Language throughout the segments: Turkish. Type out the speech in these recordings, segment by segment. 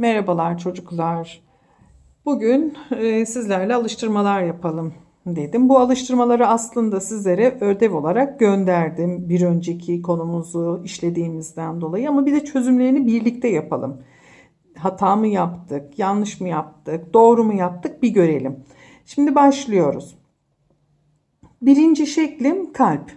Merhabalar çocuklar. Bugün e, sizlerle alıştırmalar yapalım dedim. Bu alıştırmaları aslında sizlere ödev olarak gönderdim. Bir önceki konumuzu işlediğimizden dolayı ama bir de çözümlerini birlikte yapalım. Hata mı yaptık, yanlış mı yaptık, doğru mu yaptık bir görelim. Şimdi başlıyoruz. Birinci şeklim kalp.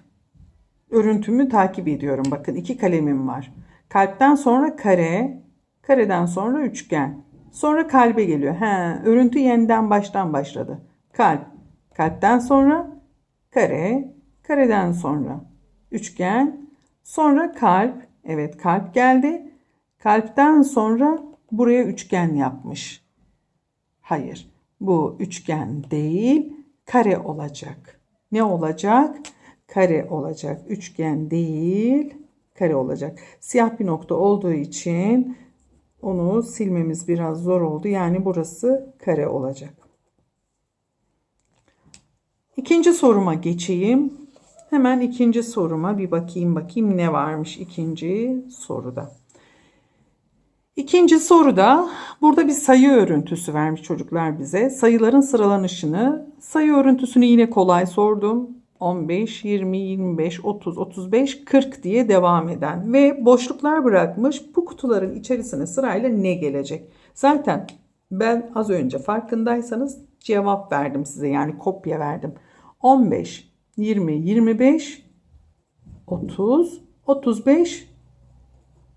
Örüntümü takip ediyorum. Bakın iki kalemim var. Kalpten sonra kare, kareden sonra üçgen. Sonra kalbe geliyor. He, örüntü yeniden baştan başladı. Kalp, kalpten sonra kare, kareden sonra üçgen, sonra kalp. Evet, kalp geldi. Kalpten sonra buraya üçgen yapmış. Hayır, bu üçgen değil, kare olacak. Ne olacak? Kare olacak. Üçgen değil, kare olacak. Siyah bir nokta olduğu için onu silmemiz biraz zor oldu. Yani burası kare olacak. İkinci soruma geçeyim. Hemen ikinci soruma bir bakayım bakayım ne varmış ikinci soruda. İkinci soruda burada bir sayı örüntüsü vermiş çocuklar bize. Sayıların sıralanışını, sayı örüntüsünü yine kolay sordum. 15, 20, 25, 30, 35, 40 diye devam eden ve boşluklar bırakmış. Bu kutuların içerisine sırayla ne gelecek? Zaten ben az önce farkındaysanız cevap verdim size yani kopya verdim. 15, 20, 25, 30, 35,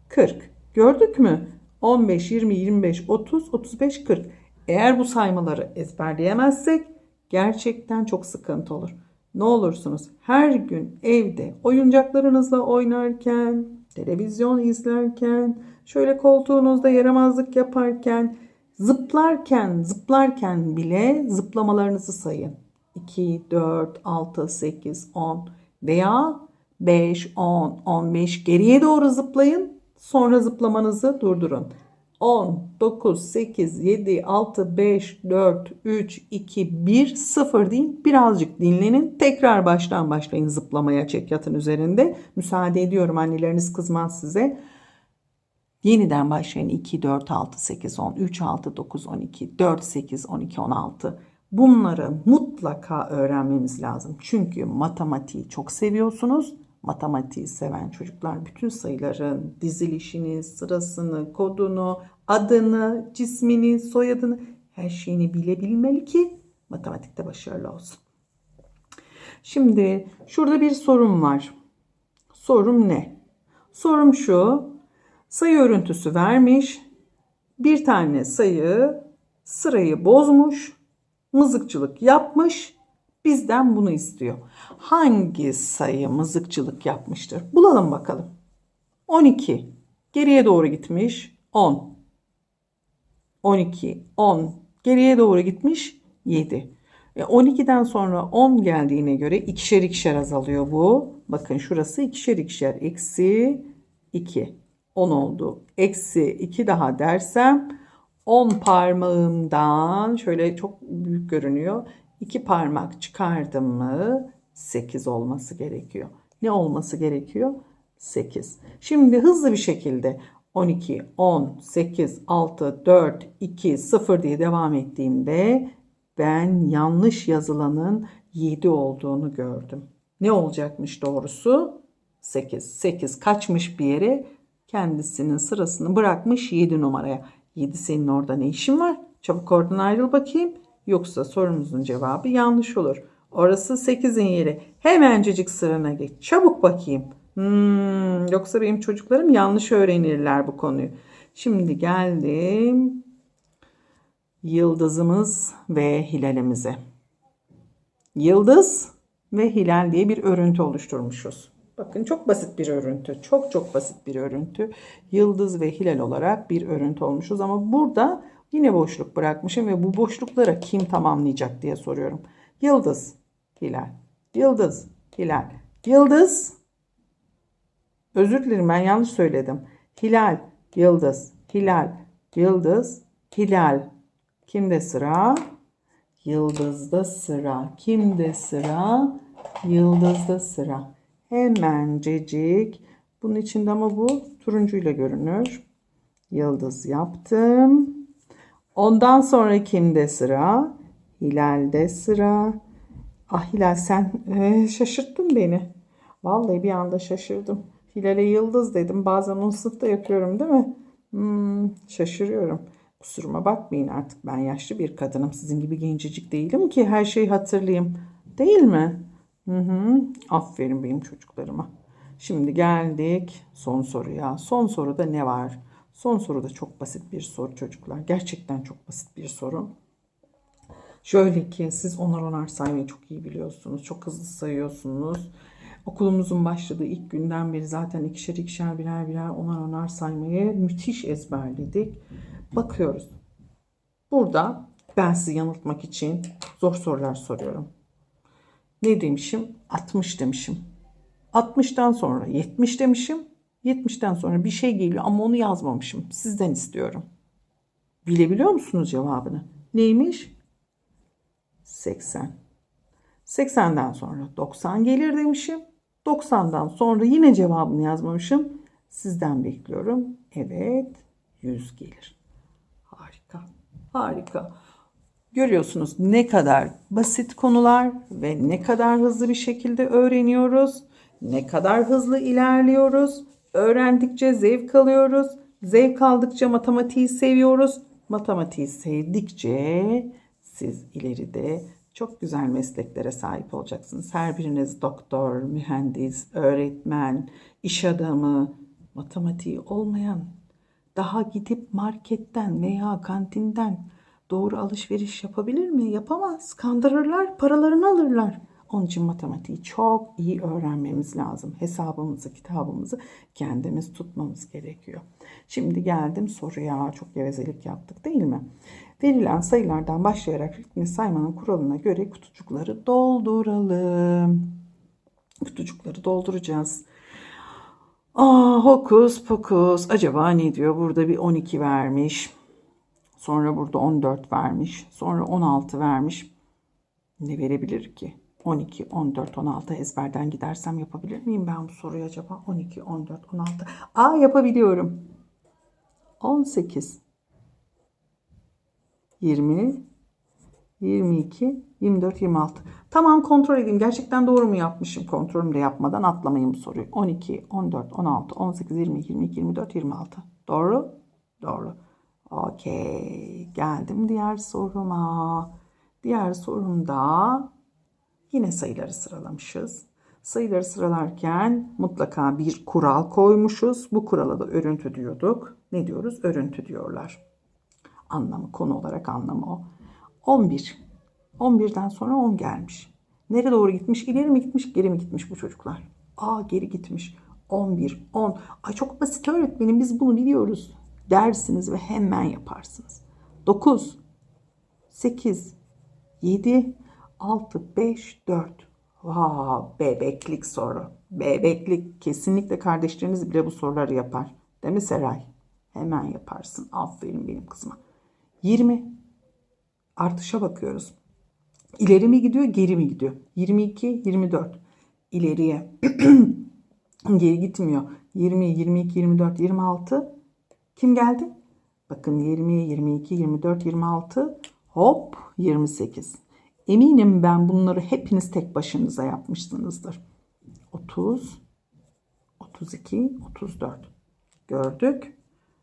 40. Gördük mü? 15, 20, 25, 30, 35, 40. Eğer bu saymaları ezberleyemezsek gerçekten çok sıkıntı olur. Ne olursunuz her gün evde oyuncaklarınızla oynarken, televizyon izlerken, şöyle koltuğunuzda yaramazlık yaparken, zıplarken, zıplarken bile zıplamalarınızı sayın. 2, 4, 6, 8, 10 veya 5, 10, 15 geriye doğru zıplayın. Sonra zıplamanızı durdurun. 10, 9, 8, 7, 6, 5, 4, 3, 2, 1, 0 deyin. Birazcık dinlenin. Tekrar baştan başlayın zıplamaya çek yatın üzerinde. Müsaade ediyorum anneleriniz kızmaz size. Yeniden başlayın 2, 4, 6, 8, 10, 3, 6, 9, 12, 4, 8, 12, 16. Bunları mutlaka öğrenmemiz lazım. Çünkü matematiği çok seviyorsunuz. Matematiği seven çocuklar bütün sayıların dizilişini, sırasını, kodunu, adını, cismini, soyadını her şeyini bilebilmeli ki matematikte başarılı olsun. Şimdi şurada bir sorum var. Sorum ne? Sorum şu. Sayı örüntüsü vermiş. Bir tane sayı sırayı bozmuş. Mızıkçılık yapmış. Bizden bunu istiyor. Hangi sayı mızıkçılık yapmıştır? Bulalım bakalım. 12. Geriye doğru gitmiş. 10. 12, 10. Geriye doğru gitmiş. 7. E 12'den sonra 10 geldiğine göre ikişer ikişer azalıyor bu. Bakın şurası ikişer ikişer. Eksi 2. 10 oldu. Eksi 2 daha dersem 10 parmağımdan şöyle çok büyük görünüyor. 2 parmak çıkardım mı 8 olması gerekiyor. Ne olması gerekiyor? 8. Şimdi hızlı bir şekilde 12, 10, 8, 6, 4, 2, 0 diye devam ettiğimde ben yanlış yazılanın 7 olduğunu gördüm. Ne olacakmış doğrusu? 8. 8 kaçmış bir yere kendisinin sırasını bırakmış 7 numaraya. 7 senin orada ne işin var? Çabuk oradan ayrıl bakayım. Yoksa sorumuzun cevabı yanlış olur. Orası 8'in yeri. Hemencecik sırana geç. Çabuk bakayım. Hmm, yoksa benim çocuklarım yanlış öğrenirler bu konuyu. Şimdi geldim yıldızımız ve hilalimize. Yıldız ve hilal diye bir örüntü oluşturmuşuz. Bakın çok basit bir örüntü. Çok çok basit bir örüntü. Yıldız ve hilal olarak bir örüntü olmuşuz ama burada yine boşluk bırakmışım ve bu boşluklara kim tamamlayacak diye soruyorum. Yıldız, hilal, yıldız, hilal, yıldız. Özür dilerim ben yanlış söyledim. Hilal, yıldız, hilal, yıldız, hilal. Kimde sıra? Yıldızda sıra. Kimde sıra? Yıldızda sıra. Hemencecik. Bunun içinde ama bu turuncuyla görünür. Yıldız yaptım. Ondan sonra kimde sıra? Hilal'de sıra. Ah Hilal sen eee, şaşırttın beni. Vallahi bir anda şaşırdım. Hilal'e yıldız dedim. Bazen onu sınıfta yapıyorum değil mi? Hmm, şaşırıyorum. Kusuruma bakmayın artık ben yaşlı bir kadınım. Sizin gibi gencecik değilim ki her şeyi hatırlayayım. Değil mi? Hı hı. Aferin benim çocuklarıma. Şimdi geldik son soruya. Son soruda ne var? Son soruda çok basit bir soru çocuklar. Gerçekten çok basit bir soru. Şöyle ki siz onar onar saymayı çok iyi biliyorsunuz. Çok hızlı sayıyorsunuz. Okulumuzun başladığı ilk günden beri zaten ikişer ikişer birer birer onar onar saymayı müthiş ezberledik. Bakıyoruz. Burada ben sizi yanıltmak için zor sorular soruyorum. Ne demişim? 60 demişim. 60'tan sonra 70 demişim. 70'ten sonra bir şey geliyor ama onu yazmamışım. Sizden istiyorum. Bilebiliyor musunuz cevabını? Neymiş? 80. 80'den sonra 90 gelir demişim. 90'dan sonra yine cevabını yazmamışım. Sizden bekliyorum. Evet, 100 gelir. Harika. Harika. Görüyorsunuz ne kadar basit konular ve ne kadar hızlı bir şekilde öğreniyoruz. Ne kadar hızlı ilerliyoruz. Öğrendikçe zevk alıyoruz. Zevk aldıkça matematiği seviyoruz. Matematiği sevdikçe siz ileride çok güzel mesleklere sahip olacaksınız. Her biriniz doktor, mühendis, öğretmen, iş adamı, matematiği olmayan daha gidip marketten veya kantinden doğru alışveriş yapabilir mi? Yapamaz. Kandırırlar, paralarını alırlar. Onun için matematiği çok iyi öğrenmemiz lazım. Hesabımızı, kitabımızı kendimiz tutmamız gerekiyor. Şimdi geldim soruya. Çok gevezelik yaptık değil mi? Verilen sayılardan başlayarak ritmi saymanın kuralına göre kutucukları dolduralım. Kutucukları dolduracağız. Aa, hokus pokus. Acaba ne diyor? Burada bir 12 vermiş. Sonra burada 14 vermiş. Sonra 16 vermiş. Ne verebilir ki? 12, 14, 16 ezberden gidersem yapabilir miyim ben bu soruyu acaba? 12, 14, 16. Aa yapabiliyorum. 18, 20, 22, 24, 26. Tamam kontrol edeyim. Gerçekten doğru mu yapmışım? Kontrolümü de yapmadan atlamayın bu soruyu. 12, 14, 16, 18, 20, 22, 24, 26. Doğru? Doğru. Okey. Geldim diğer soruma. Diğer sorumda yine sayıları sıralamışız. Sayıları sıralarken mutlaka bir kural koymuşuz. Bu kurala da örüntü diyorduk. Ne diyoruz? Örüntü diyorlar. Anlamı konu olarak anlamı o. 11. 11'den sonra 10 gelmiş. Nereye doğru gitmiş? İleri mi gitmiş, geri mi gitmiş bu çocuklar? Aa geri gitmiş. 11, 10. Ay çok basit öğretmenim biz bunu biliyoruz. Dersiniz ve hemen yaparsınız. 9, 8, 7, 6, 5, 4. Vaa bebeklik soru. Bebeklik. Kesinlikle kardeşleriniz bile bu soruları yapar. Değil mi Seray? Hemen yaparsın. Aferin benim kızıma. 20. Artışa bakıyoruz. İleri mi gidiyor, geri mi gidiyor? 22, 24. İleriye. geri gitmiyor. 20, 22, 24, 26. Kim geldi? Bakın 20, 22, 24, 26. Hop 28. Eminim ben bunları hepiniz tek başınıza yapmışsınızdır. 30, 32, 34. Gördük.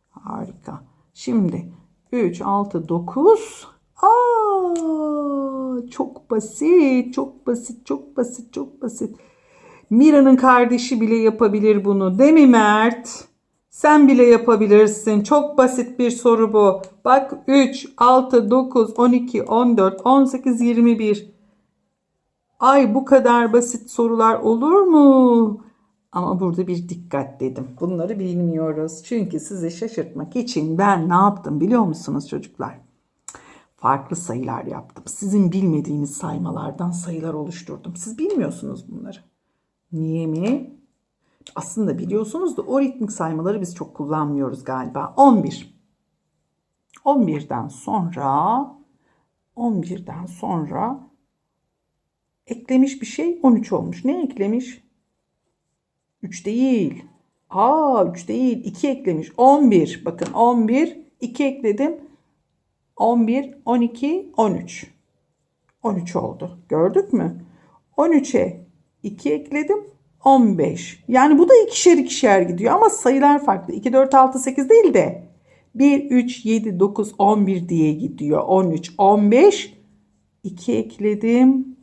Harika. Şimdi 3, 6, 9. Aa, çok basit, çok basit, çok basit, çok basit. Mira'nın kardeşi bile yapabilir bunu. Değil mi Mert? Sen bile yapabilirsin. Çok basit bir soru bu. Bak 3, 6, 9, 12, 14, 18, 21. Ay bu kadar basit sorular olur mu? Ama burada bir dikkat dedim. Bunları bilmiyoruz. Çünkü sizi şaşırtmak için ben ne yaptım biliyor musunuz çocuklar? Farklı sayılar yaptım. Sizin bilmediğiniz saymalardan sayılar oluşturdum. Siz bilmiyorsunuz bunları. Niye mi? Aslında biliyorsunuz da o ritmik saymaları biz çok kullanmıyoruz galiba. 11. 11'den sonra 11'den sonra eklemiş bir şey 13 olmuş. Ne eklemiş? 3 değil. Aa 3 değil 2 eklemiş. 11. Bakın 11. 2 ekledim. 11, 12, 13. 13 oldu. Gördük mü? 13'e 2 ekledim. 15. Yani bu da ikişer ikişer gidiyor ama sayılar farklı. 2, 4, 6, 8 değil de 1, 3, 7, 9, 11 diye gidiyor. 13, 15. 2 ekledim.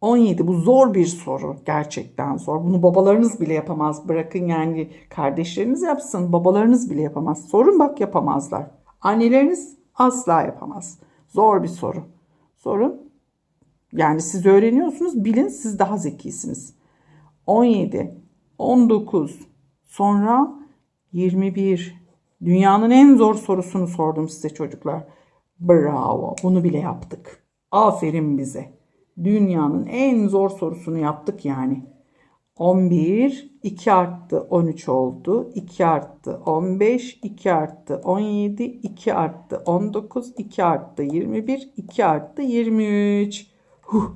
17 bu zor bir soru. Gerçekten zor. Bunu babalarınız bile yapamaz. Bırakın yani kardeşleriniz yapsın. Babalarınız bile yapamaz. Sorun bak yapamazlar. Anneleriniz asla yapamaz. Zor bir soru. Sorun. Yani siz öğreniyorsunuz. Bilin siz daha zekisiniz. 17, 19, sonra 21. Dünyanın en zor sorusunu sordum size çocuklar. Bravo. Bunu bile yaptık. Aferin bize. Dünyanın en zor sorusunu yaptık yani. 11, 2 arttı 13 oldu. 2 arttı 15, 2 arttı 17, 2 arttı 19, 2 arttı 21, 2 arttı 23. Huh,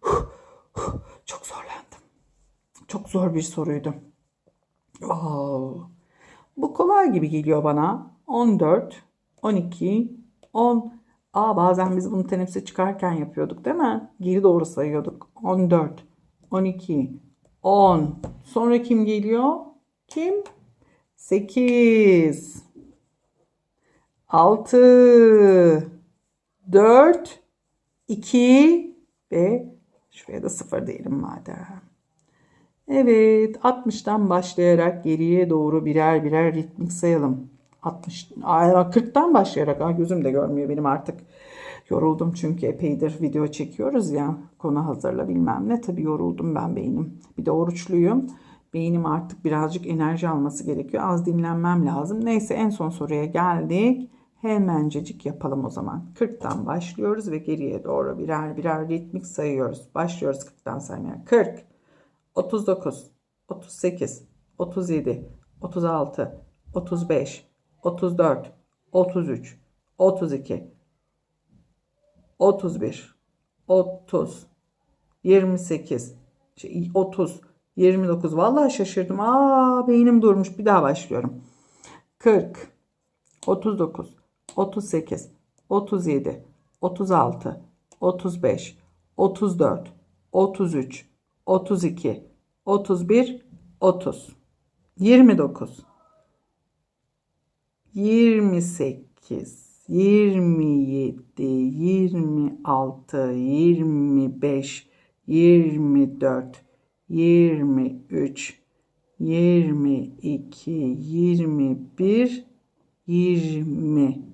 huh, huh. Çok zorlandım. Çok zor bir soruydu. Oo. Bu kolay gibi geliyor bana. 14, 12, 10. Aa bazen biz bunu teneffüse çıkarken yapıyorduk değil mi? Geri doğru sayıyorduk. 14, 12, 10. Sonra kim geliyor? Kim? 8, 6, 4, 2 ve şuraya da 0 diyelim madem. Evet 60'tan başlayarak geriye doğru birer birer ritmik sayalım. 60, Aa, 40'tan başlayarak Aa, gözüm de görmüyor benim artık. Yoruldum çünkü epeydir video çekiyoruz ya. Konu hazırla bilmem ne. Tabii yoruldum ben beynim. Bir de oruçluyum. Beynim artık birazcık enerji alması gerekiyor. Az dinlenmem lazım. Neyse en son soruya geldik. Hemencecik yapalım o zaman. 40'tan başlıyoruz ve geriye doğru birer birer ritmik sayıyoruz. Başlıyoruz 40'tan saymaya. 40, 39, 38, 37, 36, 35, 34, 33, 32, 31, 30, 28, şey, 30, 29. Vallahi şaşırdım. Aa beynim durmuş. Bir daha başlıyorum. 40, 39, 38, 37, 36, 35, 34, 33, 32, 31, 30, 29, 28, 27, 26, 25, 24, 23, 22, 21, 20,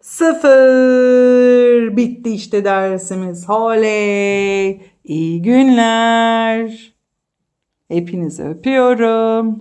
0. Bitti işte dersimiz. Oley. İyi günler. Hepinizi öpüyorum.